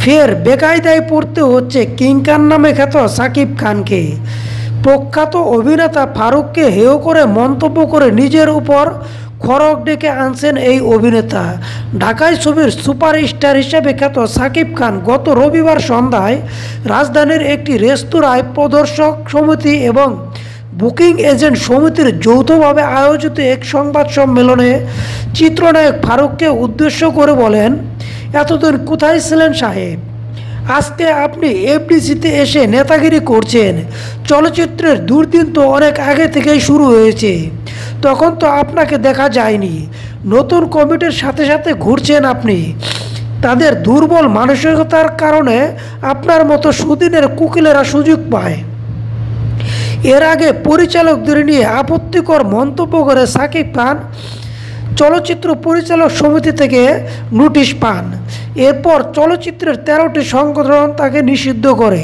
ফের বেকায়দায় পড়তে হচ্ছে কিংকার নামে খ্যাত সাকিব খানকে। প্রখ্যাত অভিনেতা ফারুককে হেয় করে মন্তব্য করে নিজের উপর খড়ক ডেকে আনছেন এই অভিনেতা। ঢাকায় ছবির সুপারস্টার হিসেবে খ্যাত সাকিব খান গত রবিবার সন্ধ্যায় রাজধানীর একটি রেস্তোরাঁয় প্রদর্শক সমিতি এবং বুকিং এজেন্ট সমিতির যৌথভাবে আয়োজিত এক সংবাদ সম্মেলনে চিত্রনায়ক ফারুককে উদ্দেশ্য করে বলেন এতদিন কোথায় ছিলেন সাহেব? আজকে আপনি এফডিসিতে এসে নেতাগিরি করছেন। চলচ্চিত্রের দুর্দিন তো অনেক আগে থেকেই শুরু হয়েছে। তখন তো আপনাকে দেখা যায়নি। নতুন কমিটির সাথে সাথে ঘুরছেন আপনি। তাদের দুর্বল মানসিকতার কারণে আপনার মতো সুদিনের কুকিলেরা সুযোগ পায়। এর আগে পরিচালকদের নিয়ে আপত্তিকর মন্তব্য করে সাকিব খান চলচ্চিত্র পরিচালক সমিতি থেকে নোটিশ পান। এরপর চলচ্চিত্রের তেরোটি সংগঠন তাকে নিষিদ্ধ করে।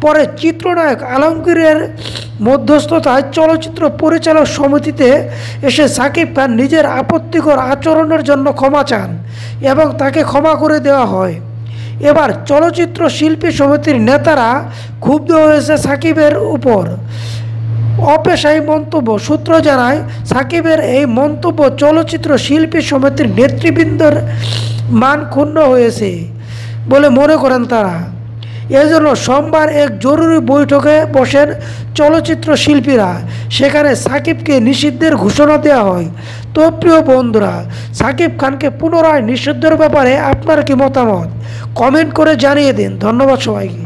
পরে চিত্রনায়ক আলমগীরের মধ্যস্থতায় চলচ্চিত্র পরিচালক সমিতিতে এসে সাকিব খান নিজের আপত্তিকর আচরণের জন্য ক্ষমা চান এবং তাকে ক্ষমা করে দেওয়া হয়। এবার চলচ্চিত্র শিল্পী সমিতির নেতারা ক্ষুব্ধ হয়েছে সাকিবের উপর। অপেশায়ী মন্তব্য। সূত্র জানায়, সাকিবের এই মন্তব্য চলচ্চিত্র শিল্পী সমিতির নেতৃবৃন্দর মান ক্ষুণ্ণ হয়েছে বলে মনে করেন তারা। এজন্য সোমবার এক জরুরি বৈঠকে বসেন চলচ্চিত্র শিল্পীরা। সেখানে সাকিবকে নিষিদ্ধের ঘোষণা দেওয়া হয়। তো প্রিয় বন্ধুরা, সাকিব খানকে পুনরায় নিষিদ্ধের ব্যাপারে আপনার কি মতামত? কমেন্ট করে জানিয়ে দিন। ধন্যবাদ সবাইকে।